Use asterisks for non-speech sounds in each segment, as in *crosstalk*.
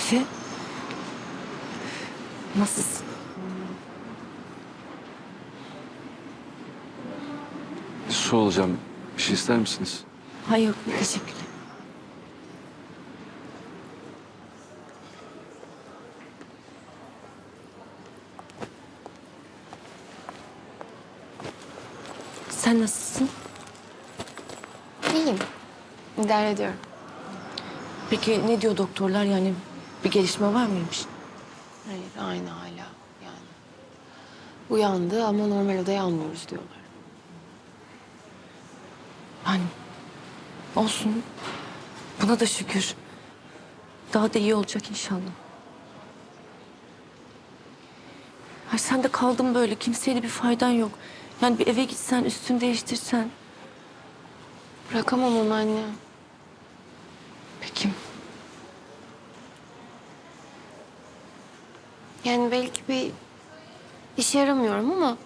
Efe. Nasılsın? Su alacağım. Bir şey ister misiniz? Hayır yok teşekkürler. Sen nasılsın? İyiyim. İdare ediyorum. Peki ne diyor doktorlar yani bir gelişme var mıymış? Hayır, aynı hala yani. Uyandı ama normal odaya almıyoruz diyorlar. Yani olsun. Buna da şükür. Daha da iyi olacak inşallah. Ay sen de kaldın böyle. Kimseye bir faydan yok. Yani bir eve gitsen, üstünü değiştirsen. Bırakamam onu anne. Peki. Yani belki bir işe yaramıyorum ama...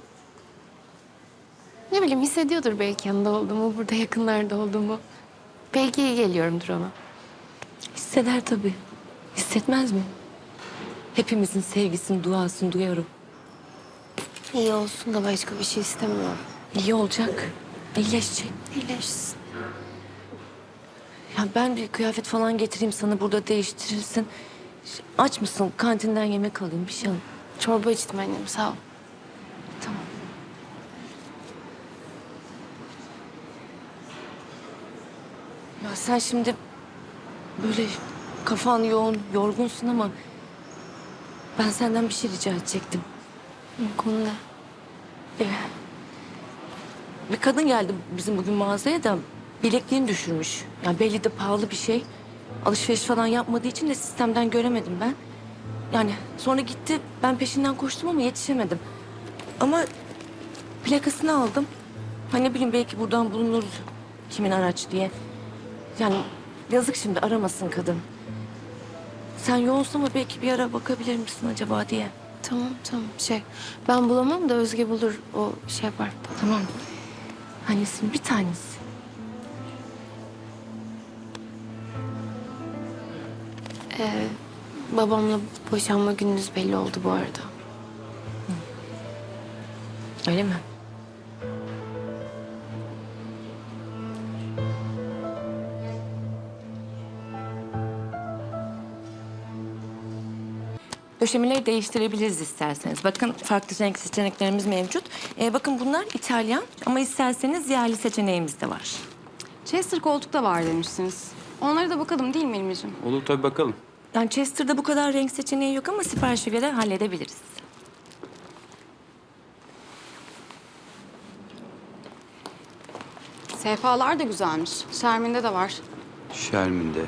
Ne bileyim hissediyordur belki yanında olduğumu, burada yakınlarda olduğumu. Belki iyi geliyorumdur ona. Hisseder tabii. Hissetmez mi? Hepimizin sevgisini, duasını duyarım. İyi olsun da başka bir şey istemiyorum. İyi olacak. İyileşecek. İyileşsin. Ya ben bir kıyafet falan getireyim sana burada değiştirirsin. Aç mısın? Kantinden yemek alayım bir şey alayım. Çorba içtim annem sağ ol. Tamam. Ya sen şimdi böyle kafan yoğun, yorgunsun ama ben senden bir şey rica edecektim. Bu konuda. Ee, bir kadın geldi bizim bugün mağazaya da bilekliğini düşürmüş. Yani belli de pahalı bir şey. Alışveriş falan yapmadığı için de sistemden göremedim ben. Yani sonra gitti ben peşinden koştum ama yetişemedim. Ama plakasını aldım. Hani ne bileyim belki buradan bulunur kimin araç diye. Yani yazık şimdi aramasın kadın. Sen yoğunsun ama belki bir ara bakabilir misin acaba diye. Tamam tamam şey ben bulamam da Özge bulur o şey yapar. Tamam. Annesinin bir tanesi. Ee, babamla boşanma gününüz belli oldu bu arada. Öyle mi? Döşemeleri değiştirebiliriz isterseniz. Bakın farklı renk seçeneklerimiz mevcut. Ee, bakın bunlar İtalyan ama isterseniz yerli seçeneğimiz de var. Chester koltuk da var demiştiniz. Onlara da bakalım değil mi İlmiciğim? Olur tabii bakalım. Yani Chester'da bu kadar renk seçeneği yok ama siparişe göre halledebiliriz. Sehpalar da güzelmiş. Şermin'de de var. Şermin'de.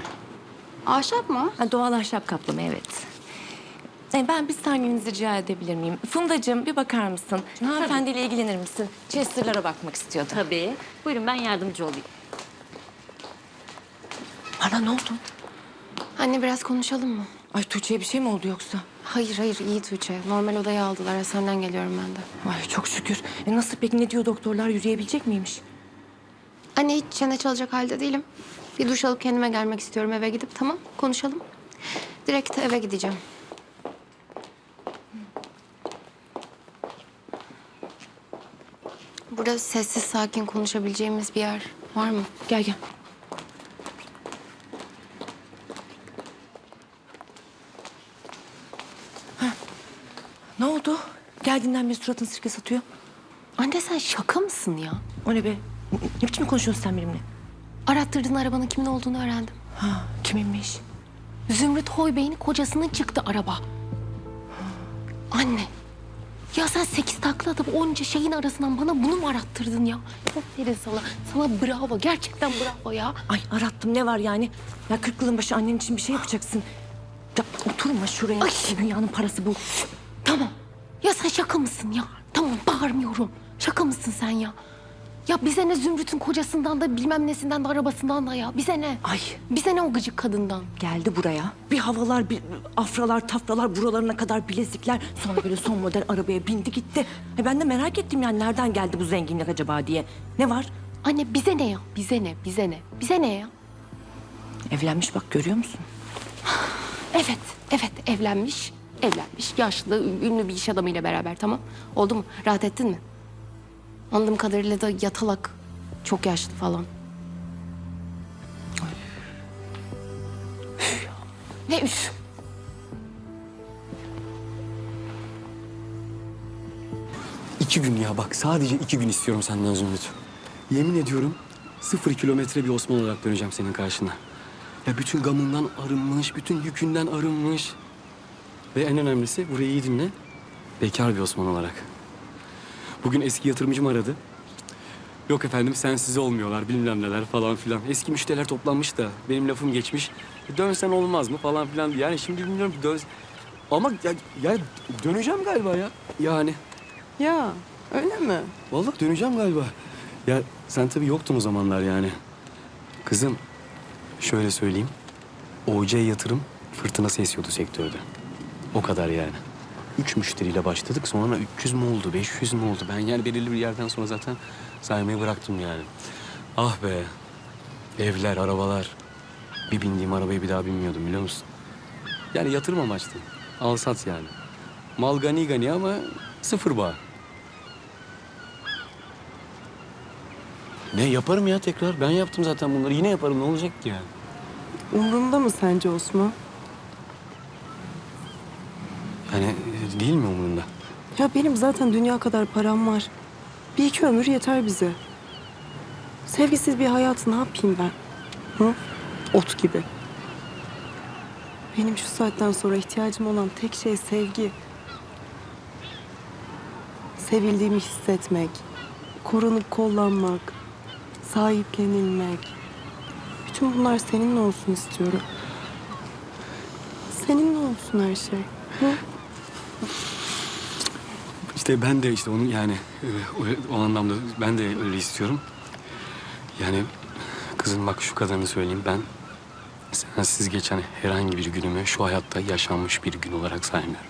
Ahşap mı? Ha, doğal ahşap kaplama evet. E, ben bir saniyenizi rica edebilir miyim? Fundacığım bir bakar mısın? Hanımefendiyle ilgilenir misin? Chester'lara bakmak istiyordu. Tabii. Buyurun ben yardımcı olayım. Ana ne oldu? Anne biraz konuşalım mı? Ay Tuğçe'ye bir şey mi oldu yoksa? Hayır hayır iyi Tuğçe. Normal odaya aldılar. Senden geliyorum ben de. Ay çok şükür. E, nasıl peki ne diyor doktorlar yürüyebilecek miymiş? Anne hiç çene çalacak halde değilim. Bir duş alıp kendime gelmek istiyorum eve gidip. Tamam konuşalım. Direkt eve gideceğim. Burada sessiz sakin konuşabileceğimiz bir yer var mı? Gel gel. Ne oldu? Geldiğinden beri suratın sirke satıyor. Anne sen şaka mısın ya? O ne be? Ne, ne biçim konuşuyorsun sen benimle? Arattırdığın arabanın kimin olduğunu öğrendim. Ha, kiminmiş? Zümrüt Hoybey'in kocasının çıktı araba. Anne. Ya sen sekiz takla atıp onca şeyin arasından bana bunu mu arattırdın ya? Aferin sana. Sana bravo. Gerçekten bravo ya. Ay arattım ne var yani? Ya kırk yılın başı annen için bir şey yapacaksın. Ya oturma şuraya. Ay. Dünyanın parası bu. Ya sen şaka mısın ya? Tamam bağırmıyorum. Şaka mısın sen ya? Ya bize ne Zümrüt'ün kocasından da bilmem nesinden de arabasından da ya. Bize ne? Ay Bize ne o gıcık kadından? geldi buraya. Bir havalar, bir afralar, tafralar, buralarına kadar bilezikler. Sonra böyle son model arabaya bindi gitti. E ben de merak ettim yani nereden geldi bu zenginlik acaba diye. Ne var? Anne bize ne ya? Bize ne? Bize ne? Bize ne ya? Evlenmiş bak görüyor musun? *sighs* Evet, evet evlenmiş. Evlenmiş. Yaşlı, ünlü bir iş adamıyla beraber tamam. Oldu mu? Rahat ettin mi? Anladığım kadarıyla da yatalak. Çok yaşlı falan. Ne üf? İki gün ya bak sadece iki gün istiyorum senden Zümrüt. Yemin ediyorum sıfır kilometre bir Osman olarak döneceğim senin karşına. Ya bütün gamından arınmış, bütün yükünden arınmış. Ve en önemlisi burayı iyi dinle. Bekar bir Osman olarak. Bugün eski yatırımcım aradı. Yok efendim sensiz olmuyorlar bilmem neler falan filan. Eski müşteriler toplanmış da benim lafım geçmiş. Dönsen olmaz mı falan filan. Yani şimdi bilmiyorum ki dön... Ama ya, ya döneceğim galiba ya. Yani. Ya öyle mi? Vallahi döneceğim galiba. Ya sen tabii yoktun o zamanlar yani. Kızım şöyle söyleyeyim. OC yatırım fırtınası esiyordu sektörde. O kadar yani. Üç müşteriyle başladık sonra 300 mü oldu 500 mü oldu? Ben yani belirli bir yerden sonra zaten saymayı bıraktım yani. Ah be. Evler, arabalar. Bir bindiğim arabayı bir daha binmiyordum biliyor musun? Yani yatırım amaçlı. Al sat yani. Mal gani gani ama sıfır bağ. Ne yaparım ya tekrar? Ben yaptım zaten bunları. Yine yaparım. Ne olacak ki yani? Umrunda mı sence Osman? Yani değil mi umurunda? Ya benim zaten dünya kadar param var. Bir iki ömür yeter bize. Sevgisiz bir hayatı ne yapayım ben? Hı? Ot gibi. Benim şu saatten sonra ihtiyacım olan tek şey sevgi. Sevildiğimi hissetmek, korunup kollanmak, sahiplenilmek. Bütün bunlar seninle olsun istiyorum. Seninle olsun her şey. Hı? İşte ben de işte onun yani e, o, anlamda ben de öyle istiyorum. Yani kızın bak şu kadarını söyleyeyim ben sensiz geçen herhangi bir günümü şu hayatta yaşanmış bir gün olarak saymıyorum.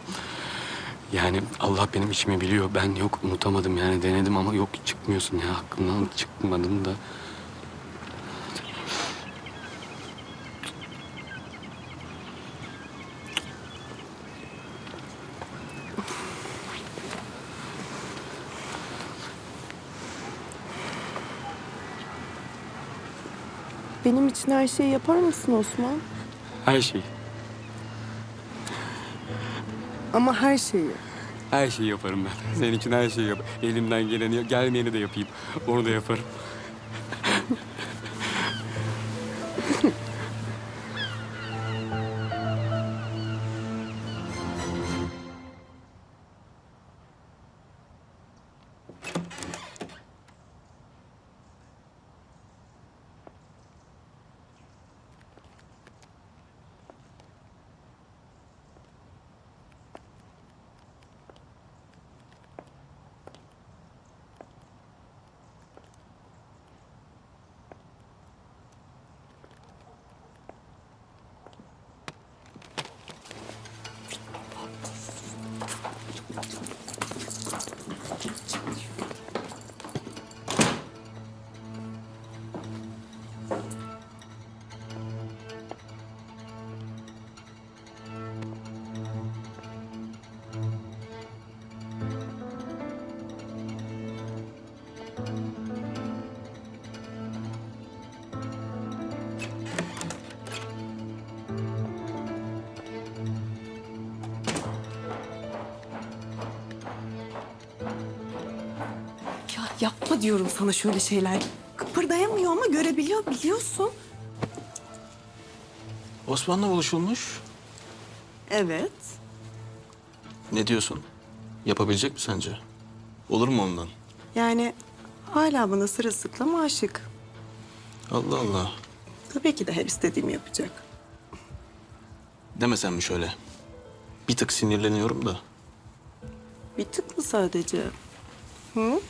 Yani Allah benim içimi biliyor. Ben yok unutamadım yani denedim ama yok çıkmıyorsun ya aklımdan çıkmadım da. Benim için her şeyi yapar mısın Osman? Her şey, Ama her şeyi. her şeyi yaparım ben. Senin için her şeyi yap. Elimden geleni, gelmeyeni de yapayım. Onu da yaparım. Yapma diyorum sana şöyle şeyler. Kıpırdayamıyor ama görebiliyor biliyorsun. Osman'la buluşulmuş. Evet. Ne diyorsun? Yapabilecek mi sence? Olur mu ondan? Yani hala bana sırılsıklam aşık. Allah Allah. Tabii ki de her istediğimi yapacak. Demesen mi şöyle? Bir tık sinirleniyorum da. Bir tık mı sadece? Hı?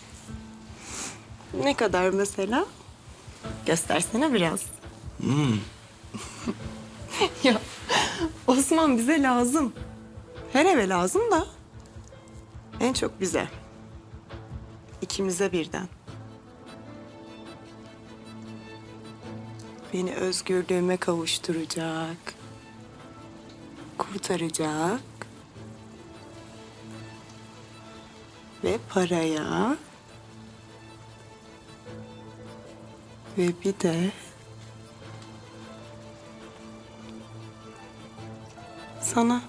Ne kadar mesela? Göstersene biraz. *laughs* ya Osman bize lazım. Her eve lazım da. En çok bize. İkimize birden. Beni özgürlüğüme kavuşturacak. kurtaracak ve paraya ve bir de sana